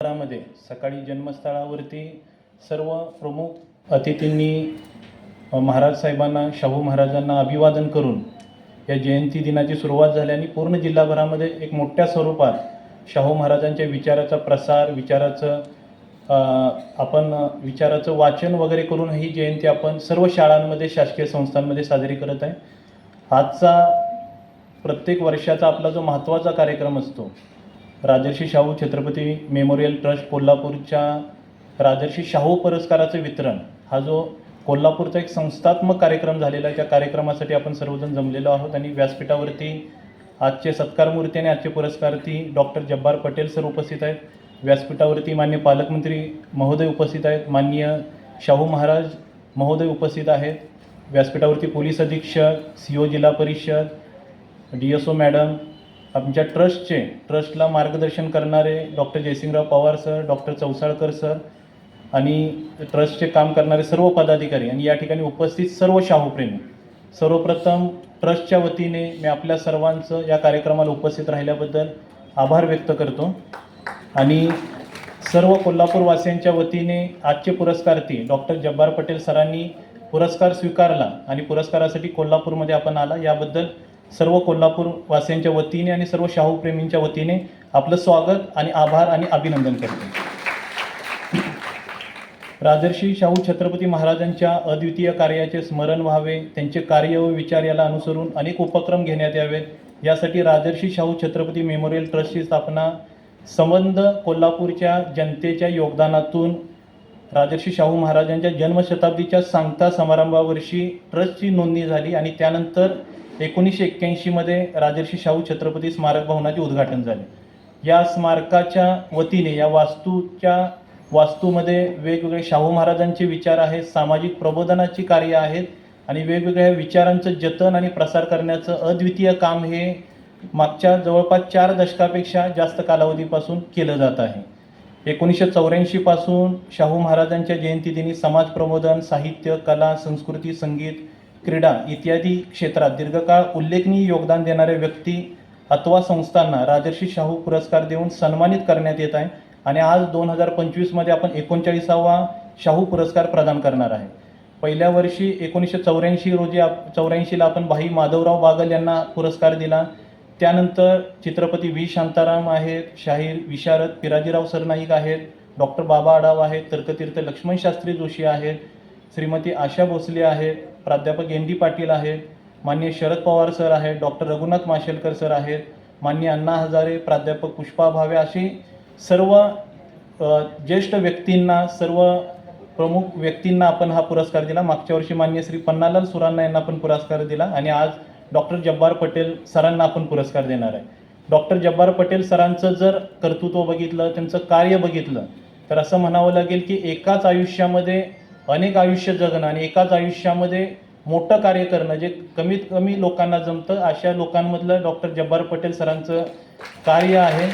मध्ये सकाळी जन्मस्थळावरती सर्व प्रमुख अतिथींनी महाराज साहेबांना शाहू महाराजांना अभिवादन करून या जयंती दिनाची सुरुवात झाली आणि पूर्ण जिल्हाभरामध्ये एक मोठ्या स्वरूपात शाहू महाराजांच्या विचाराचा प्रसार विचाराचं आपण विचाराचं वाचन वगैरे करून ही जयंती आपण सर्व शाळांमध्ये शासकीय संस्थांमध्ये साजरी करत आहे. आजचा प्रत्येक वर्षाचा आपला जो महत्त्वाचा कार्यक्रम असतो राजर्षी शाहू छत्रपती मेमोरियल ट्रस्ट कोल्हापूरच्या राजर्षी शाहू पुरस्काराचं वितरण. हा जो कोल्हापूरचा एक संस्थात्मक कार्यक्रम झालेला आहे त्या कार्यक्रमासाठी आपण सर्वजण जमलेलो आहोत आणि व्यासपीठावरती आजचे सत्कारमूर्ती आणि आजचे पुरस्कार्थी डॉक्टर जब्बार पटेल सर उपस्थित आहेत. व्यासपीठावरती मान्य पालकमंत्री महोदय उपस्थित आहेत. माननीय शाहू महाराज महोदय उपस्थित आहेत. व्यासपीठावरती पोलीस अधीक्षक सी ओ जिल्हा परिषद डी एस ओ मॅडम आमच्या ट्रस्टचे ट्रस्टला मार्गदर्शन करणारे doctor Jaysingrao Pawar sir doctor Chausalkar sir आणि ट्रस्टचे काम करणारे सर्व पदाधिकारी आणि या ठिकाणी उपस्थित सर्व शाहूप्रेमी. सर्वप्रथम ट्रस्टच्या वतीने मी आपल्या सर्वांचं या कार्यक्रमाला उपस्थित राहिल्याबद्दल आभार व्यक्त करतो. आणि सर्व कोल्हापूरवासियांच्या वतीने आजचे पुरस्कारार्थी डॉक्टर जब्बार पटेल सरांनी पुरस्कार स्वीकारला आणि पुरस्कारासाठी कोल्हापूरमध्ये आपण आला. याबद्दल सर्व कोल्हापूरवासियांच्या वतीने आणि सर्व शाहू प्रेमींच्या वतीने आपलं स्वागत आणि आभार आणि अभिनंदन करतो. राजर्षी शाहू छत्रपती महाराजांच्या अद्वितीय कार्याचे स्मरण व्हावे त्यांचे कार्य व विचार याला अनुसरून अनेक उपक्रम घेण्यात यावेत. यासाठी राजर्षी शाहू छत्रपती मेमोरियल ट्रस्टची स्थापना संबंध कोल्हापूरच्या जनतेच्या योगदानातून राजर्षी शाहू महाराजांच्या जन्मशताब्दीच्या सांगता समारंभावर्षी ट्रस्टची नोंदणी झाली आणि त्यानंतर एकोणीसशे एक्क्याऐंशीमध्ये राजर्षी शाहू छत्रपती स्मारक भवनाचे उद्घाटन झाले. या स्मारकाच्या वतीने या वास्तूच्या वास्तूमध्ये वेगवेगळे शाहू महाराजांचे विचार आहेत सामाजिक प्रबोधनाची कार्य आहेत आणि वेगवेगळ्या विचारांचं जतन आणि प्रसार करण्याचं अद्वितीय काम हे मागच्या जवळपास चार दशकापेक्षा जास्त कालावधीपासून केलं जात आहे. एकोणीसशे चौऱ्याऐंशीपासून शाहू महाराजांच्या जयंतीदिनी समाज प्रबोधन साहित्य कला संस्कृती संगीत क्रीडा इत्यादी क्षेत्रात दीर्घकाळ उल्लेखनीय योगदान देणाऱ्या व्यक्ती अथवा संस्थांना राजर्षी शाहू पुरस्कार देऊन सन्मानित करण्यात येत आहे आणि आज दोन हजार पंचवीसमध्ये आपण एकोणचाळीसावा शाहू पुरस्कार प्रदान करणार आहे. पहिल्या वर्षी एकोणीसशे चौऱ्याऐंशी रोजी आप चौऱ्याऐंशीला आपण भाई माधवराव बागल यांना पुरस्कार दिला. त्यानंतर चित्रपती व्ही. शांताराम आहेत शाहीर विशारद पिराजीराव सरनाईक आहेत डॉक्टर बाबा आडाव आहेत तर्कतीर्थ लक्ष्मण शास्त्री जोशी आहेत श्रीमती आशा भोसले आहेत प्राध्यापक एन डी पाटील आहेत. मान्य शरद पवार सर आहेत डॉक्टर रघुनाथ माशेलकर सर आहेत. मान्य अण्णा हजारे प्राध्यापक पुष्पा भावे अशी सर्व ज्येष्ठ व्यक्तींना सर्व प्रमुख व्यक्तींना आपण हा पुरस्कार दिला. मागच्या वर्षी मान्य श्री पन्नालाल सुरांना यांना आपण पुरस्कार दिला आणि आज डॉक्टर जब्बार पटेल सरांना आपण पुरस्कार देणार आहे. डॉक्टर जब्बार पटेल सरांचं जर कर्तृत्व बघितलं त्यांचं कार्य बघितलं तर असं म्हणावं लागेल की एकाच आयुष्यामध्ये अनेक आयुष्य जगणं आणि एकाच आयुष्यामध्ये मोठं कार्य करणं जे कमीत कमी लोकांना जमतं अशा लोकांमधलं डॉक्टर जब्बार पटेल सरांचं कार्य आहे.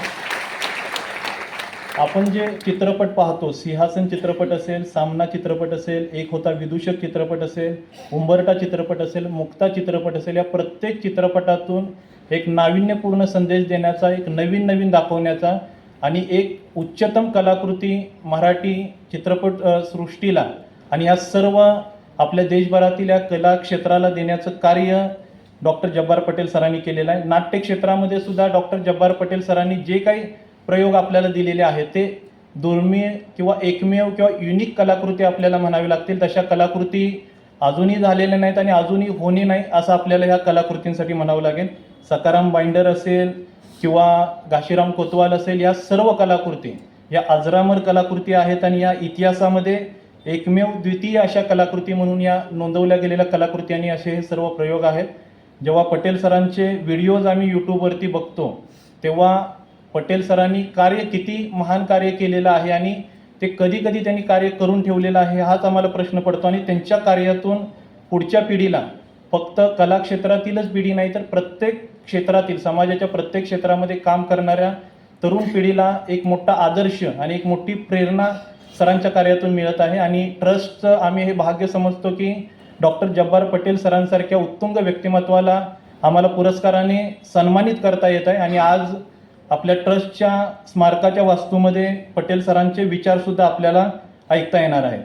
आपण जे चित्रपट पाहतो सिंहासन चित्रपट असेल सामना चित्रपट असेल एक होता विदूषक चित्रपट असेल उंबरटा चित्रपट असेल मुक्ता चित्रपट असेल या प्रत्येक चित्रपटातून एक नाविन्यपूर्ण संदेश देण्याचा एक नवीन नवीन दाखवण्याचा आणि एक उच्चतम कलाकृती मराठी चित्रपट सृष्टीला आणि या सर्व आपल्या देशभरातील या कला क्षेत्राला देण्याचं कार्य डॉक्टर जब्बार पटेल सरांनी केलेलं आहे. नाट्य क्षेत्रामध्ये सुद्धा डॉक्टर जब्बार पटेल सरांनी जे काही प्रयोग आपल्याला दिलेले आहेत ते दुर्मिळ किंवा एकमेव किंवा युनिक कलाकृती आपल्याला म्हणावी लागतील. तशा कलाकृती अजूनही झालेल्या नाहीत आणि अजूनही होणे नाही असं आपल्याला ह्या कलाकृतींसाठी म्हणावं लागेल. सकाराम बाइंडर असेल किंवा घाशीराम कोतवाल असेल या सर्व कलाकृती या अजरामर कलाकृती आहेत आणि या इतिहासामध्ये एकमेव द्वितीय अशा कलाकृती म्हणून या नोंदवल्या गेलेल्या कलाकृती आणि असे हे सर्व प्रयोग आहेत. जेव्हा पटेल सरांचे व्हिडिओज आम्ही यूट्यूबवरती बघतो तेव्हा पटेल सरांनी कार्य किती महान कार्य केलेलं आहे आणि ते कधी कधी त्यांनी कार्य करून ठेवलेलं आहे हाच आम्हाला प्रश्न पडतो. आणि त्यांच्या कार्यातून पुढच्या पिढीला फक्त कला क्षेत्रातीलच पिढी नाही तर प्रत्येक क्षेत्रातील समाजाच्या प्रत्येक क्षेत्रामध्ये काम करणाऱ्या तरुण पिढीला एक मोठा आदर्श आणि एक मोठी प्रेरणा सरांच्या कार्यातून मिळत आहे आणि ट्रस्टचं आम्ही हे भाग्य समजतो की डॉक्टर जब्बार पटेल सरांसारख्या उत्तुंग व्यक्तिमत्वाला आम्हाला पुरस्काराने सन्मानित करता येत आहे आणि आज आपल्या ट्रस्टच्या स्मारकाच्या वास्तूमध्ये पटेल सरांचे विचारसुद्धा आपल्याला ऐकता येणार आहेत.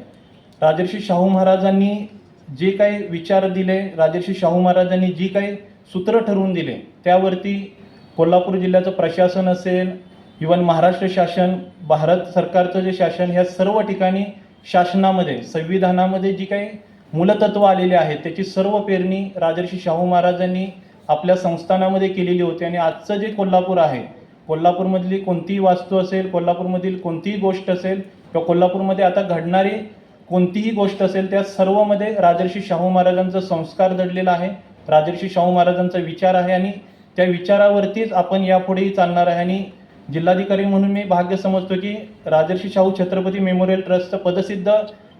राजर्षी शाहू महाराजांनी जे काही विचार दिले राजर्षी शाहू महाराजांनी जी काही सूत्र ठरवून दिले त्यावरती कोल्हापूर जिल्ह्याचं प्रशासन असेल इवन महाराष्ट्र शासन भारत सरकारचं जे शासन ह्या सर्व ठिकाणी शासनामध्ये संविधानामध्ये जी काही मूलतत्व आलेली आहेत त्याची सर्व पेरणी राजर्षी शाहू महाराजांनी आपल्या संस्थानामध्ये केलेली होती. आणि आजचं जे कोल्हापूर आहे कोल्हापूरमधली कोणतीही वास्तू असेल कोल्हापूरमधील कोणतीही गोष्ट असेल किंवा कोल्हापूरमध्ये आता घडणारी कोणतीही गोष्ट असेल त्या सर्वमध्ये राजर्षी शाहू महाराजांचा संस्कार दडलेला आहे. राजर्षी शाहू महाराजांचा विचार आहे आणि त्या विचारावरतीच आपण यापुढेही चालणार आहे. आणि जिल्हाधिकारी म्हणून मी भाग्य समजतो की राजर्षी शाहू छत्रपती मेमोरियल ट्रस्टचं पदसिद्ध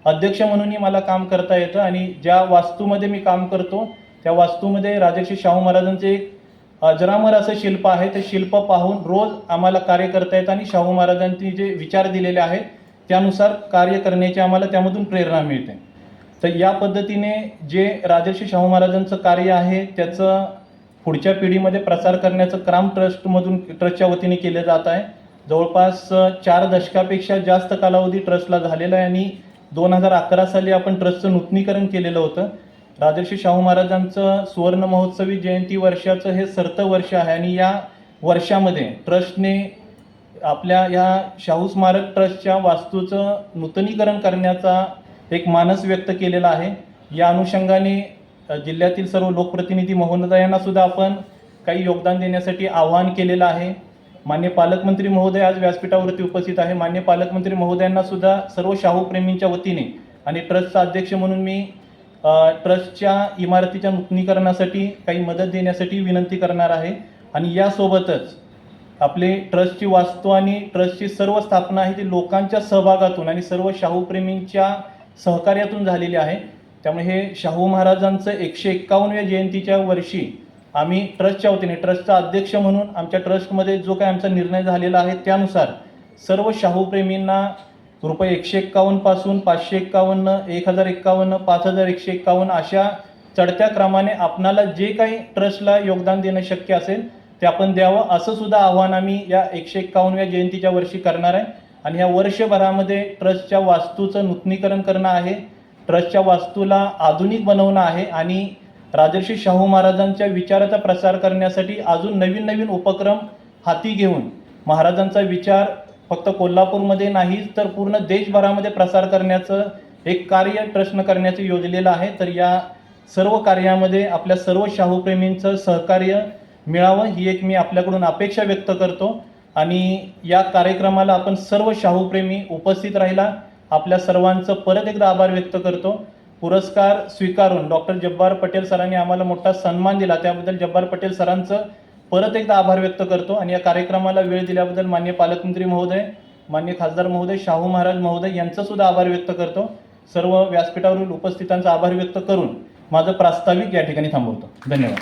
अध्यक्ष म्हणूनही मला काम करता येतं आणि ज्या वास्तूमध्ये मी काम करतो त्या वास्तूमध्ये राजर्षी शाहू महाराजांचे एक अजरामर असं शिल्प आहे. ते शिल्प पाहून रोज आम्हाला कार्य करता येतं आणि शाहू महाराजांनी जे विचार दिलेले आहेत त्यानुसार कार्य करण्याची आम्हाला त्यामधून प्रेरणा मिळते. तर या पद्धतीने जे राजर्षी शाहू महाराजांचं कार्य आहे त्याचं पुढच्या पिढीमध्ये प्रसार करण्याचं क्राम ट्रस्टमधून ट्रस्टच्या वतीने केलं जात आहे. जवळपास चार दशकापेक्षा जास्त कालावधी ट्रस्टला झालेला आहे आणि दोन हजार अकरा साली आपण ट्रस्टचं नूतनीकरण केलेलं होतं. राजर्षी शाहू महाराजांचं सुवर्ण महोत्सवी जयंती वर्षाचं हे सरतं वर्ष आहे आणि या वर्षामध्ये ट्रस्टने आपल्या या शाहू स्मारक ट्रस्टच्या वास्तूचं नूतनीकरण करण्याचा एक मानस व्यक्त केलेला आहे. या अनुषंगाने जिल्ह्यातील सर्व लोकप्रतिनिधी महोदयांना सुद्धा आपण काही योगदान देण्यासाठी आवाहन केलेलं आहे. मान्य पालकमंत्री महोदय आज व्यासपीठावरती उपस्थित आहे. मान्य पालकमंत्री महोदयांना सुद्धा सर्व शाहूप्रेमींच्या वतीने आणि ट्रस्टचा अध्यक्ष म्हणून मी ट्रस्टच्या इमारतीच्या नूतनीकरणासाठी काही मदत देण्यासाठी विनंती करणार आहे. आणि यासोबतच आपले ट्रस्टची वास्तू आणि ट्रस्टची सर्व स्थापना आहे ती लोकांच्या सहभागातून आणि सर्व शाहू प्रेमींच्या सहकार्यातून झालेली आहे. त्यामुळे हे शाहू महाराजांचं एकशे एक्कावन्नव्या जयंतीच्या वर्षी आम्ही ट्रस्टच्या वतीने ट्रस्टचा अध्यक्ष म्हणून आमच्या ट्रस्टमध्ये जो काही आमचा निर्णय झालेला आहे त्यानुसार सर्व शाहू प्रेमींना रुपये एकशे एक्कावन्नपासून पाचशे एक्कावन्न एक हजार एक्कावन्न पाच हजार एकशे एक्कावन्न अशा चढत्या क्रमाने आपणाला जे काही ट्रस्टला योगदान देणं शक्य असेल ते आपण द्यावं असं सुद्धा आव्हान आम्ही या एकशे एक्कावन्नव्या जयंतीच्या वर्षी करणार आहे. आणि ह्या वर्षभरामध्ये ट्रस्टच्या वास्तूचं नूतनीकरण करणं आहे. ट्रस्टच्या वास्तूला आधुनिक बनवणं आहे आणि राजर्षी शाहू महाराजांच्या विचाराचा प्रसार करण्यासाठी अजून नवीन नवीन उपक्रम हाती घेऊन महाराजांचा विचार फक्त कोल्हापूरमध्ये नाही तर पूर्ण देशभरामध्ये प्रसार करण्याचं एक कार्य ट्रस्टनं करण्याचं योजलेलं आहे. तर या सर्व कार्यामध्ये आपल्या सर्व शाहूप्रेमींचं सहकार्य मिळावं ही एक मी आपल्याकडून अपेक्षा व्यक्त करतो. आणि या कार्यक्रमाला आपण सर्व शाहूप्रेमी उपस्थित राहिला. आपल्या सर्वांचं परत एकदा आभार व्यक्त करतो. पुरस्कार स्वीकारून डॉक्टर जब्बार पटेल सरांनी आम्हाला मोठा सन्मान दिला. त्याबद्दल जब्बार पटेल सरांचं परत एकदा आभार व्यक्त करतो आणि या कार्यक्रमाला वेळ दिल्याबद्दल मान्य पालकमंत्री महोदय मान्य खासदार महोदय शाहू महाराज महोदय यांचा सुद्धा आभार व्यक्त करतो. सर्व व्यासपीठावरील उपस्थितांचा आभार व्यक्त करून माझं प्रास्ताविक या ठिकाणी थांबवतो. धन्यवाद.